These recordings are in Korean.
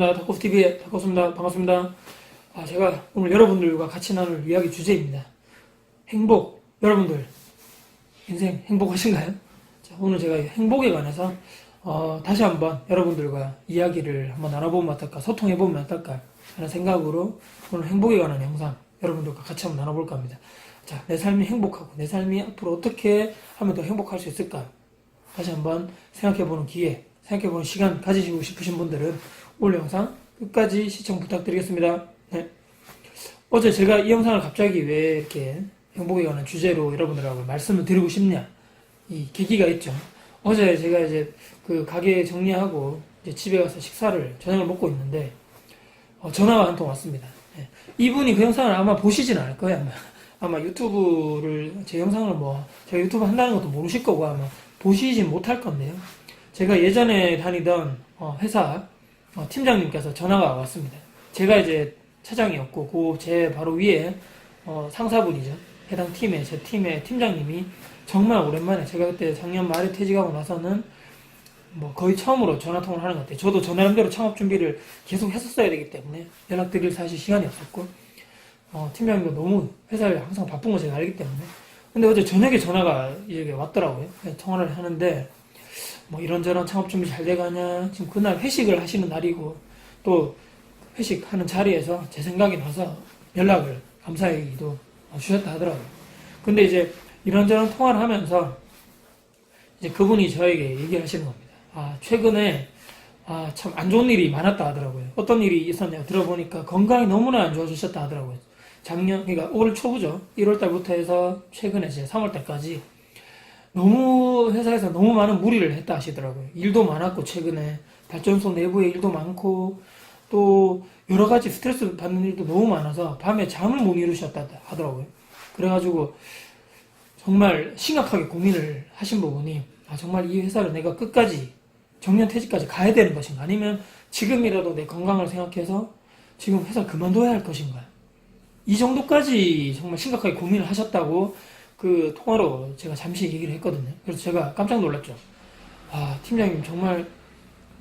닥코스TV의 닥코스입니다. 반갑습니다. 아, 제가 오늘 여러분들과 같이 나눌 이야기 주제입니다. 행복. 여러분들, 인생 행복하신가요? 자, 오늘 제가 이 행복에 관해서 어, 다시 한번 여러분들과 이야기를 한번 나눠보면 어떨까, 소통해보면 어떨까 하는 생각으로 오늘 행복에 관한 영상 여러분들과 같이 한번 나눠볼까 합니다. 자, 내 삶이 행복하고 내 삶이 앞으로 어떻게 하면 더 행복할 수 있을까? 다시 한번 생각해보는 기회, 생각해보는 시간 가지시고 싶으신 분들은 오늘 영상 끝까지 시청 부탁드리겠습니다. 네. 어제 제가 이 영상을 갑자기 왜 이렇게 행복에 관한 주제로 여러분들하고 말씀을 드리고 싶냐 이 계기가 있죠. 어제 제가 이제 그 가게 정리하고 이제 집에 가서 식사를 저녁을 먹고 있는데 어, 전화가 한 통 왔습니다. 네. 이분이 그 영상을 아마 보시진 않을 거예요. 아마, 아마 유튜브를 제 영상을 뭐 제가 유튜브 한다는 것도 모르실 거고 아마 보시진 못할 건데요. 제가 예전에 다니던 어, 회사 어, 팀장님께서 전화가 왔습니다. 제가 이제 차장이었고 그 제 바로 위에 어, 상사분이죠. 해당 팀의 제 팀의 팀장님이 정말 오랜만에 제가 그때 작년 말에 퇴직하고 나서는 뭐 거의 처음으로 전화 통화를 하는 것 같아요. 저도 저 나름대로 창업 준비를 계속 했었어야 되기 때문에 연락드릴 사실 시간이 없었고 어, 팀장님도 너무 회사에 항상 바쁜 거 제가 알기 때문에 근데 어제 저녁에 전화가 이렇게 왔더라고요. 통화를 하는데 뭐 이런저런 창업 준비 잘 돼가냐 지금 그날 회식을 하시는 날이고 또 회식하는 자리에서 제 생각이 나서 연락을 감사하게도 주셨다 하더라고요. 근데 이제 이런저런 통화를 하면서 이제 그분이 저에게 얘기를 하시는 겁니다. 아 최근에 아 참 안 좋은 일이 많았다 하더라고요. 어떤 일이 있었냐 들어보니까 건강이 너무나 안 좋아지셨다 하더라고요. 작년 그러니까 올 초부죠. 1월 달부터 해서 최근에 이제 3월 달까지 너무 회사에서 너무 많은 무리를 했다 하시더라고요. 일도 많았고 최근에 발전소 내부에 일도 많고 또 여러 가지 스트레스 받는 일도 너무 많아서 밤에 잠을 못 이루셨다 하더라고요. 그래가지고 정말 심각하게 고민을 하신 부분이 아 정말 이 회사를 내가 끝까지 정년 퇴직까지 가야 되는 것인가 아니면 지금이라도 내 건강을 생각해서 지금 회사 그만둬야 할 것인가 이 정도까지 정말 심각하게 고민을 하셨다고 그 통화로 제가 잠시 얘기를 했거든요. 그래서 제가 깜짝 놀랐죠. 아, 팀장님 정말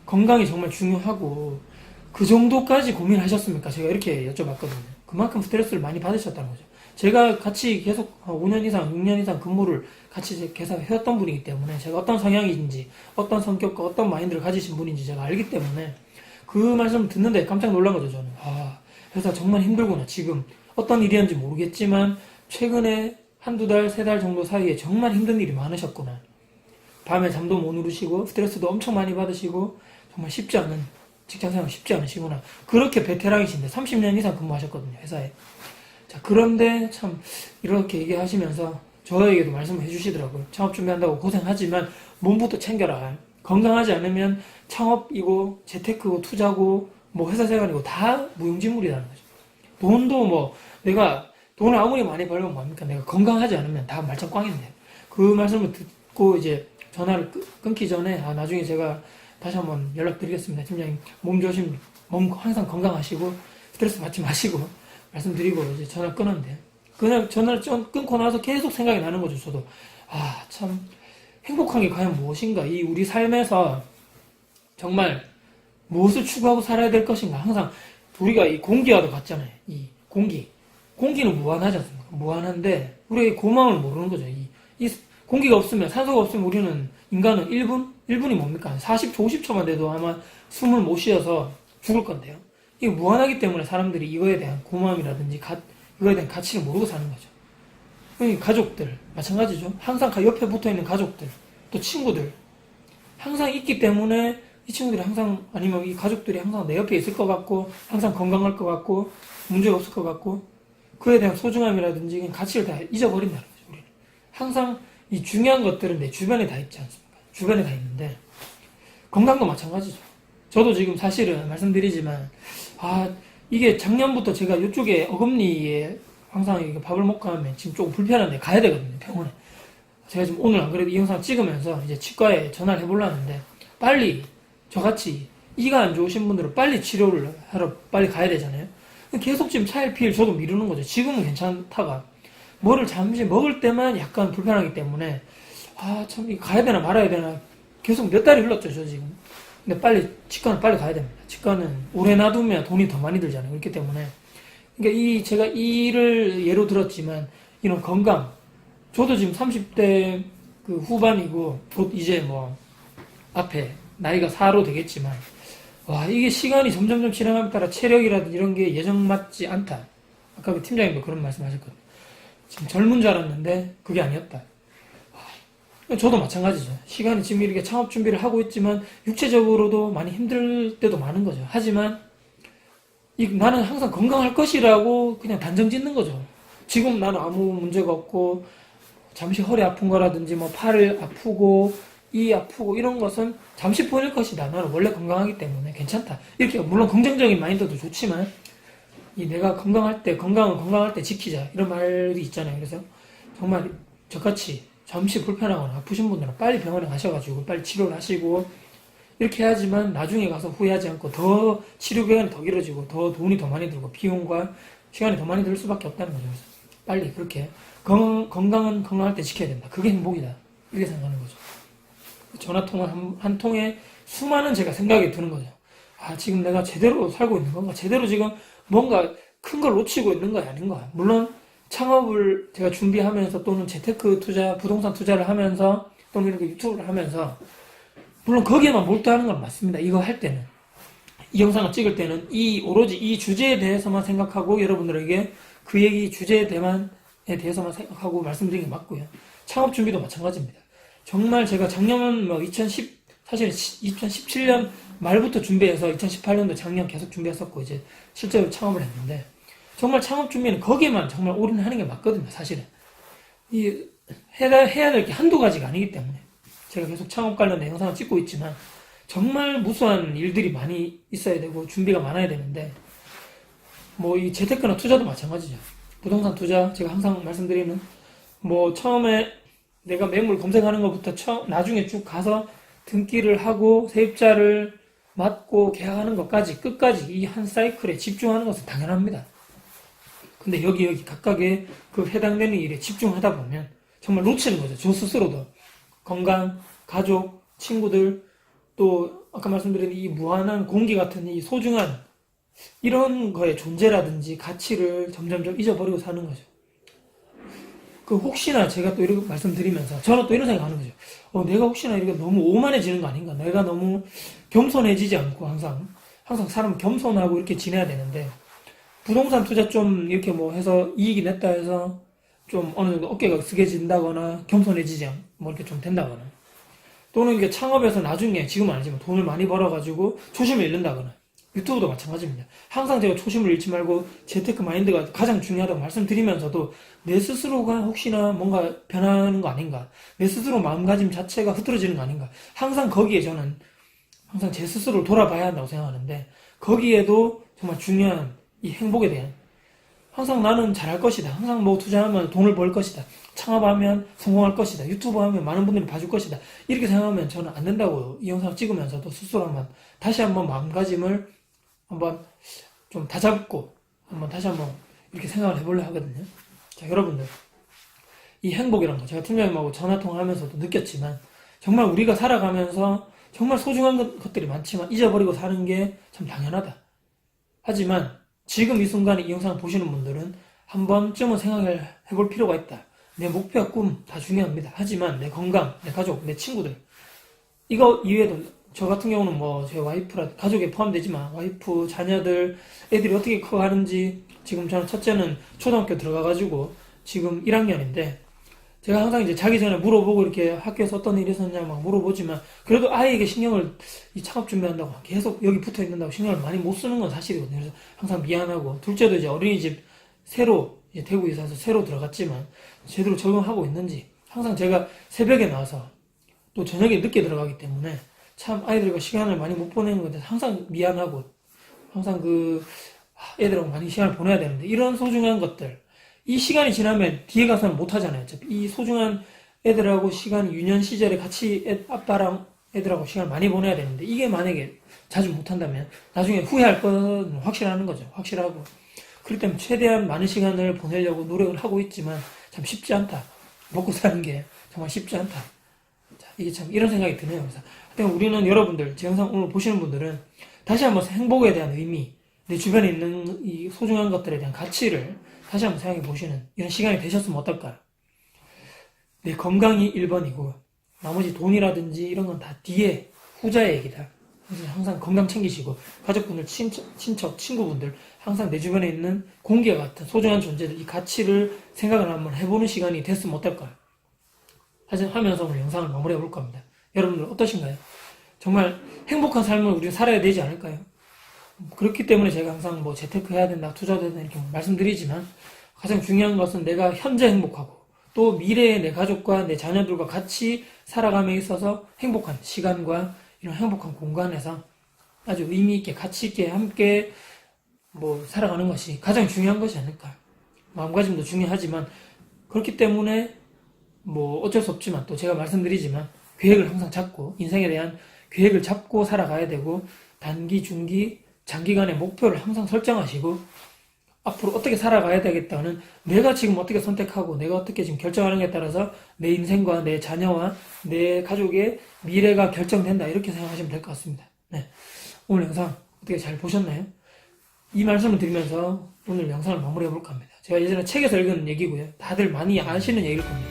건강이 정말 중요하고 그 정도까지 고민하셨습니까? 제가 이렇게 여쭤봤거든요. 그만큼 스트레스를 많이 받으셨다는 거죠. 제가 같이 계속 한 5년 이상, 6년 이상 근무를 같이 계속 해왔던 분이기 때문에 제가 어떤 성향인지, 어떤 성격과 어떤 마인드를 가지신 분인지 제가 알기 때문에 그 말씀을 듣는데 깜짝 놀란 거죠, 저는. 아, 회사 정말 힘들구나. 지금 어떤 일이었는지 모르겠지만 최근에 한두 달, 세 달 정도 사이에 정말 힘든 일이 많으셨구나. 밤에 잠도 못 이루시고 스트레스도 엄청 많이 받으시고 정말 쉽지 않은 직장 생활 쉽지 않으시구나. 그렇게 베테랑이신데 30년 이상 근무하셨거든요, 회사에. 자, 그런데 참 이렇게 얘기하시면서 저에게도 말씀을 해주시더라고요. 창업 준비한다고 고생하지만 몸부터 챙겨라. 건강하지 않으면 창업이고 재테크고 투자고 뭐 회사 생활이고 다 무용지물이라는 거죠. 돈도 뭐 내가 돈을 아무리 많이 벌면 뭐합니까? 내가 건강하지 않으면 다 말짱 꽝인데. 그 말씀을 듣고 이제 전화를 끊- 끊기 전에 아 나중에 제가 다시 한번 연락드리겠습니다. 팀장님 몸 조심, 몸 항상 건강하시고 스트레스 받지 마시고 말씀드리고 이제 전화 끊었는데 그날 전화를 전- 끊고 나서 계속 생각이 나는 거죠. 저도 아 참 행복한 게 과연 무엇인가? 이 우리 삶에서 정말 무엇을 추구하고 살아야 될 것인가? 항상 우리가 이 공기와도 같잖아요. 이 공기. 공기는 무한하지 않습니까? 무한한데 우리의 고마움을 모르는 거죠. 이, 이 공기가 없으면 산소가 없으면 우리는 인간은 1분? 1분이 뭡니까? 40초, 50초만 돼도 아마 숨을 못 쉬어서 죽을 건데요. 이게 무한하기 때문에 사람들이 이거에 대한 고마움이라든지 가, 이거에 대한 가치를 모르고 사는 거죠. 이 가족들 마찬가지죠. 항상 가- 옆에 붙어 있는 가족들 또 친구들 항상 있기 때문에 이 친구들이 항상 아니면 이 가족들이 항상 내 옆에 있을 것 같고 항상 건강할 것 같고 문제가 없을 것 같고 그에 대한 소중함이라든지 가치를 다 잊어버린다는 거죠. 우리는 항상 이 중요한 것들은 내 주변에 다 있지 않습니까? 주변에 다 있는데 건강도 마찬가지죠. 저도 지금 사실은 말씀드리지만 아 이게 작년부터 제가 이쪽에 어금니에 항상 밥을 먹고 하면 지금 조금 불편한데 가야 되거든요 병원에. 제가 지금 오늘 안 그래도 이 영상 찍으면서 이제 치과에 전화를 해보려는데 빨리 저같이 이가 안 좋으신 분들은 빨리 치료를 하러 빨리 가야 되잖아요. 계속 지금 차일 피일 저도 미루는 거죠. 지금은 괜찮다가 뭐를 잠시 먹을 때만 약간 불편하기 때문에 아 참 이거 가야 되나 말아야 되나 계속 몇 달이 흘렀죠 저 지금. 근데 빨리 치과는 빨리 가야 됩니다. 치과는 오래 놔두면 돈이 더 많이 들잖아요. 그렇기 때문에 그러니까 이 제가 이 일을 예로 들었지만 이런 건강 저도 지금 30대 그 후반이고 곧 이제 뭐 앞에 나이가 4로 되겠지만 와 이게 시간이 점점점 지나감에 따라 체력이라든지 이런 게 예정 맞지 않다. 아까 그 팀장님도 그런 말씀하셨거든요. 지금 젊은 줄 알았는데 그게 아니었다. 와, 저도 마찬가지죠. 시간이 지금 이렇게 창업 준비를 하고 있지만 육체적으로도 많이 힘들 때도 많은 거죠. 하지만 이, 나는 항상 건강할 것이라고 그냥 단정 짓는 거죠. 지금 나는 아무 문제가 없고 잠시 허리 아픈 거라든지 뭐 팔을 아프고 이 아프고 이런 것은 잠시 보낼 것이다. 나는 원래 건강하기 때문에 괜찮다. 이렇게 물론 긍정적인 마인드도 좋지만 이 내가 건강할 때 건강은 건강할 때 지키자 이런 말이 있잖아요. 그래서 정말 저같이 잠시 불편하거나 아프신 분들은 빨리 병원에 가셔가지고 빨리 치료를 하시고 이렇게 해야지만 나중에 가서 후회하지 않고 더 치료 기간이 더 길어지고 더 돈이 더 많이 들고 비용과 시간이 더 많이 들 수밖에 없다는 거죠. 빨리 그렇게 건, 건강은 건강할 때 지켜야 된다. 그게 행복이다. 이렇게 생각하는 거죠. 전화 통화 한, 한 통에 수많은 제가 생각이 드는 거죠. 아, 지금 내가 제대로 살고 있는 건가? 제대로 지금 뭔가 큰 걸 놓치고 있는 거야, 아닌가? 물론 창업을 제가 준비하면서 또는 재테크 투자, 부동산 투자를 하면서 또는 이렇게 유튜브를 하면서 물론 거기에만 몰두하는 건 맞습니다. 이거 할 때는. 이 영상을 찍을 때는 이 오로지 이 주제에 대해서만 생각하고 여러분들에게 그 얘기 주제에 대만에 대해서만 생각하고 말씀드리는 게 맞고요. 창업 준비도 마찬가지입니다. 정말 제가 작년 뭐 2010, 사실 2017년 말부터 준비해서 2018년도 작년 계속 준비했었고 이제 실제로 창업을 했는데 정말 창업 준비는 거기에만 정말 올인하는 게 맞거든요, 사실은. 이 해야, 해야 될 게 한두 가지가 아니기 때문에 제가 계속 창업 관련 영상을 찍고 있지만 정말 무수한 일들이 많이 있어야 되고 준비가 많아야 되는데 뭐 이 재테크나 투자도 마찬가지죠. 부동산 투자 제가 항상 말씀드리는 뭐 처음에 내가 매물 검색하는 것부터 처, 나중에 쭉 가서 등기를 하고 세입자를 맡고 계약하는 것까지 끝까지 이 한 사이클에 집중하는 것은 당연합니다. 근데 여기 여기 각각의 그 해당되는 일에 집중하다 보면 정말 놓치는 거죠. 저 스스로도 건강, 가족, 친구들 또 아까 말씀드린 이 무한한 공기 같은 이 소중한 이런 거의 존재라든지 가치를 점점점 잊어버리고 사는 거죠. 그 혹시나 제가 또 이렇게 말씀드리면서 저는 또 이런 생각하는 거죠. 어, 내가 혹시나 이렇게 너무 오만해지는 거 아닌가? 내가 너무 겸손해지지 않고 항상 항상 사람 겸손하고 이렇게 지내야 되는데 부동산 투자 좀 이렇게 뭐 해서 이익이 냈다 해서 좀 어느 정도 어깨가 쓰게진다거나 겸손해지지 않, 뭐 이렇게 좀 된다거나 또는 이게 창업해서 나중에 지금 은 아니지만 돈을 많이 벌어가지고 초심을 잃는다거나 유튜브도 마찬가지입니다. 항상 제가 초심을 잃지 말고 재테크 마인드가 가장 중요하다고 말씀드리면서도 내 스스로가 혹시나 뭔가 변하는 거 아닌가 내 스스로 마음가짐 자체가 흐트러지는 거 아닌가 항상 거기에 저는 항상 제 스스로를 돌아봐야 한다고 생각하는데 거기에도 정말 중요한 이 행복에 대한 항상 나는 잘할 것이다. 항상 뭐 투자하면 돈을 벌 것이다. 창업하면 성공할 것이다. 유튜브 하면 많은 분들이 봐줄 것이다. 이렇게 생각하면 저는 안 된다고요. 이 영상 찍으면서도 스스로 한번 다시 한번 마음가짐을 한번 좀 다잡고 한번 다시 한번 이렇게 생각을 해보려 하거든요. 자, 여러분들. 이 행복이란 거 제가 팀장님하고 전화통화 하면서도 느꼈지만 정말 우리가 살아가면서 정말 소중한 것- 것들이 많지만 잊어버리고 사는 게 참 당연하다. 하지만 지금 이 순간에 이 영상을 보시는 분들은 한 번쯤은 생각을 해볼 필요가 있다. 내 목표와 꿈 다 중요합니다. 하지만 내 건강, 내 가족, 내 친구들 이거 이외에도 저 같은 경우는 뭐 제 와이프라 가족에 포함되지만 와이프, 자녀들, 애들이 어떻게 커가는지 지금 저는 첫째는 초등학교 들어가가지고 지금 1학년인데 제가 항상 이제 자기 전에 물어보고 이렇게 학교에서 어떤 일이 있었냐 막 물어보지만 그래도 아이에게 신경을 이 창업 준비한다고 계속 여기 붙어 있는다고 신경을 많이 못 쓰는 건 사실이거든요. 그래서 항상 미안하고 둘째도 이제 어린이집 새로 이제 대구에 사서 새로 들어갔지만 제대로 적응하고 있는지 항상 제가 새벽에 나와서 또 저녁에 늦게 들어가기 때문에 참 아이들과 시간을 많이 못 보내는 건데 항상 미안하고 항상 그 아, 애들하고 많이 시간을 보내야 되는데 이런 소중한 것들 이 시간이 지나면 뒤에 가서는 못 하잖아요. 이 소중한 애들하고 시간 유년 시절에 같이 애, 아빠랑 애들하고 시간을 많이 보내야 되는데 이게 만약에 자주 못 한다면 나중에 후회할 건 확실하는 거죠. 확실하고 그렇기 때문에 최대한 많은 시간을 보내려고 노력을 하고 있지만 참 쉽지 않다. 먹고 사는 게 정말 쉽지 않다. 자, 이게 참 이런 생각이 드네요. 그래서 하여튼 우리는 여러분들, 제 영상 오늘 보시는 분들은 다시 한번 행복에 대한 의미, 내 주변에 있는 이 소중한 것들에 대한 가치를 다시 한번 생각해 보시는 이런 시간이 되셨으면 어떨까요? 내 건강이 1번이고, 나머지 돈이라든지 이런 건 다 뒤에 후자의 얘기다. 항상 건강 챙기시고, 가족분들, 친척, 친척, 친구분들, 항상 내 주변에 있는 공기와 같은 소중한 존재들, 이 가치를 생각을 한번 해보는 시간이 됐으면 어떨까요? 사실 하면서 오늘 영상을 마무리해 볼 겁니다. 여러분들 어떠신가요? 정말 행복한 삶을 우리가 살아야 되지 않을까요? 그렇기 때문에 제가 항상 뭐 재테크 해야 된다, 투자도 해야 된다 이렇게 말씀드리지만 가장 중요한 것은 내가 현재 행복하고 또 미래의 내 가족과 내 자녀들과 같이 살아감에 있어서 행복한 시간과 이런 행복한 공간에서 아주 의미 있게 가치 있게 함께 뭐 살아가는 것이 가장 중요한 것이 아닐까. 마음가짐도 중요하지만 그렇기 때문에 뭐 어쩔 수 없지만 또 제가 말씀드리지만 계획을 항상 잡고 인생에 대한 계획을 잡고 살아가야 되고 단기, 중기, 장기간의 목표를 항상 설정하시고 앞으로 어떻게 살아가야 되겠다는 내가 지금 어떻게 선택하고 내가 어떻게 지금 결정하는게 따라서 내 인생과 내 자녀와 내 가족의 미래가 결정된다 이렇게 생각하시면 될 것 같습니다. 네. 오늘 영상 어떻게 잘 보셨나요? 이 말씀을 드리면서 오늘 영상을 마무리해 볼까 합니다. 제가 예전에 책에서 읽은 얘기고요. 다들 많이 아시는 얘기일 겁니다.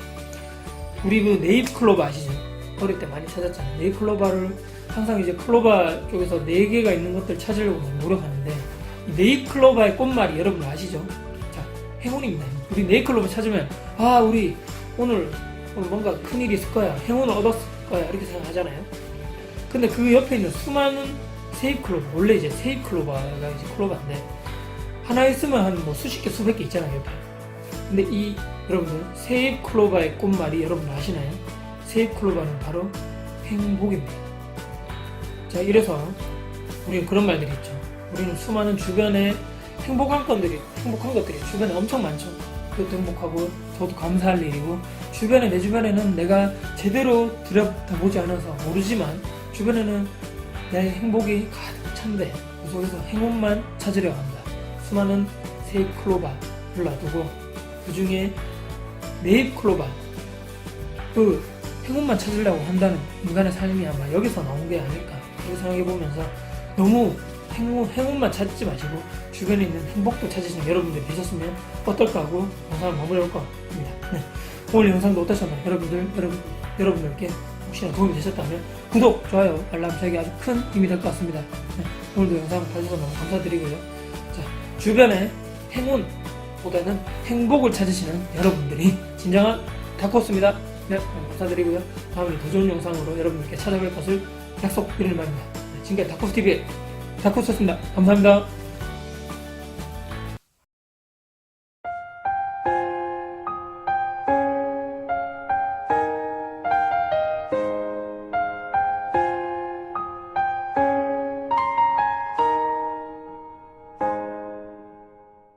우리 그 네잎 클로버 아시죠? 어릴 때 많이 찾았잖아요. 네잎 클로버를 항상 이제 클로버 쪽에서 네 개가 있는 것들 찾으려고 노력하는데 클로버의 꽃말이 여러분 아시죠? 자, 행운입니다. 우리 네잎 클로버 찾으면 아 우리 오늘 뭔가 큰 일이 있을 거야. 행운을 얻었을 거야. 이렇게 생각하잖아요. 근데 그 옆에 있는 수많은 세잎 클로버 원래 이제 세잎 클로버가 이제 클로버인데 하나 있으면 한 뭐 수십 개 수백 개 있잖아요 옆에. 근데 이 여러분들 세잎 클로버의 꽃말이 여러분 아시나요? 세잎 클로버는 바로 행복입니다. 자 이래서 우리는 그런 말들이 있죠. 우리는 수많은 주변에 행복한 건들이 행복한 것들이 주변에 엄청 많죠. 그것도 행복하고 저도 감사할 일이고 주변에 내 주변에는 내가 제대로 들여다보지 않아서 모르지만 주변에는 내 행복이 가득 찬데 그 속에서 행운만 찾으려 한다. 수많은 세잎 클로바를 놔두고 그 중에 네잎 클로바 그 행운만 찾으려고 한다는 인간의 삶이 아마 여기서 나온 게 아닐까 이렇게 생각해 보면서 너무 행운, 행운만 찾지 마시고 주변에 있는 행복도 찾으시는 여러분들이 되셨으면 어떨까 하고 영상을 마무리할 것 같습니다. 네. 오늘 영상도 어떠셨나요? 여러분들, 여러분, 여러분들께 혹시나 도움이 되셨다면 구독, 좋아요, 알람 저에게 아주 큰 힘이 될 것 같습니다. 네. 오늘도 영상 봐주셔서 너무 감사드리고요. 자, 주변에 행운보다는 행복을 찾으시는 여러분들이 진정한 다코스입니다. 네, 감사드리고요. 다음에 더 좋은 영상으로 여러분들께 찾아뵐 것을 약속드리는 말입니다. 네, 지금까지 다코스 TV의 다코스였습니다. 감사합니다.